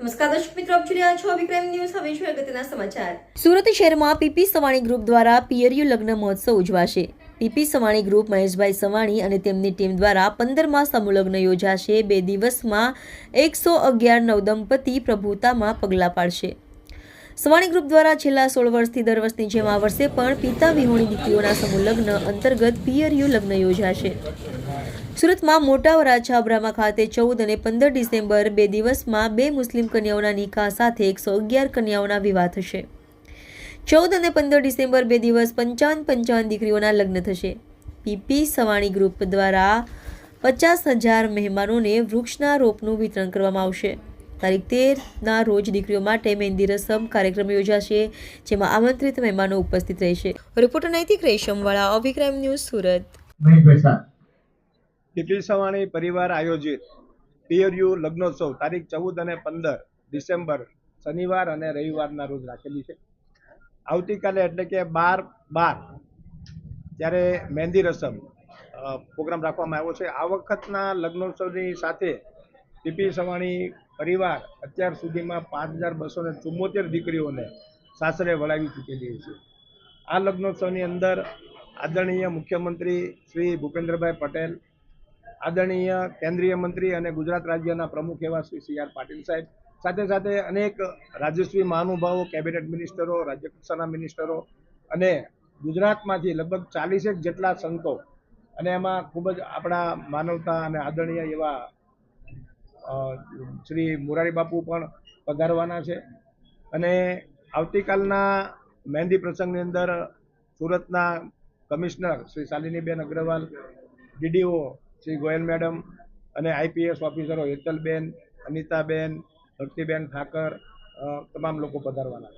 નમસ્કાર શહેરમાં PP Savani group દ્વારા પિયરિયુ લગ્ન મહોત્સવ ઉજવાશે. પીપી સવાણી ગ્રુપ મહેશભાઈ સવાણી અને તેમની ટીમ દ્વારા પંદરમાં સમૂહ યોજાશે. બે દિવસમાં એકસો અગિયાર નવદંપતિ પ્રભુતામાં પગલાં પાડશે. સવાણી ગ્રુપ દ્વારા છેલ્લા સોળ વર્ષથી દર વર્ષની જેમ આ વર્ષે પણ પિતા વિહોણી દીકરીઓના સમૂહ લગ્ન અંતર્ગત પિયરિયુ લગ્ન યોજાશે. સુરતમાં મોટા વરાછા અબ્રામા ખાતે ચૌદ અને પંદર ડિસેમ્બર બે દિવસમાં બે મુસ્લિમ કન્યાઓના નિકાહ સાથે એકસો અગિયાર કન્યાઓના વિવાહ થશે. ચૌદ અને પંદર ડિસેમ્બર બે દિવસ પંચાવન પંચાવન દીકરીઓના લગ્ન થશે. પીપી સવાણી ગ્રુપ દ્વારા પચાસ હજાર મહેમાનોને વૃક્ષના રોપનું વિતરણ કરવામાં આવશે. તારીખ તેરના રોજ દીકરીઓ માટે મહેંદી રસમ કાર્યક્રમ યોજાશે, જેમાં આમંત્રિત મહેમાનો ઉપસ્થિત રહેશે. Reporter Naitik Reshamwala, Abhikram news Surat. મહેશભાઈ સવાણી પરિવાર આયોજિત? પિયરયુ લગ્નોત્સવ, તારીખ ચૌદ અને પંદર ડિસેમ્બર, શનિવાર અને રવિવારના રોજ રાખેલી છે. આવતીકાલે એટલે કે બાર બાર ત્યારે મહેંદી રસમ પ્રોગ્રામ રાખવામાં આવ્યો છે. આ વખતના લગ્નોત્સવની સાથે પીપી સવાણી પરિવાર અત્યાર સુધીમાં પાંચ હજાર બસો ને ચુમ્મોતેર દીકરીઓને સાસરે વળાવી ચૂકેલી છે. આ લગ્નોત્સવની અંદર આદરણીય મુખ્યમંત્રી શ્રી ભૂપેન્દ્રભાઈ પટેલ આદરણીય કેન્દ્રીય મંત્રી અને ગુજરાત રાજ્યના પ્રમુખ એવા શ્રી સી આર પાટીલ સાહેબ. સાથે સાથે અનેક રાજ્યશ્રી મહાનુભાવો, કેબિનેટ મિનિસ્ટરો, રાજ્ય કક્ષાના મિનિસ્ટરો અને ગુજરાતમાંથી લગભગ ચાલીસેક જેટલા સંતો અને એમાં ખૂબ જ આપણા માનવતા અને આદરણીય એવા શ્રી મોરારી બાપુ પણ પધારવાના છે. અને આવતીકાલના મહેંદી પ્રસંગની અંદર સુરતના commissioner Shri Shaliniben Agarwal, DDO Shri Goyal madam અને આઈપીએસ ઓફિસરો હેતલબેન અનિતાબેન ભક્તિબેન ઠાકર તમામ લોકો પધારવાના છે.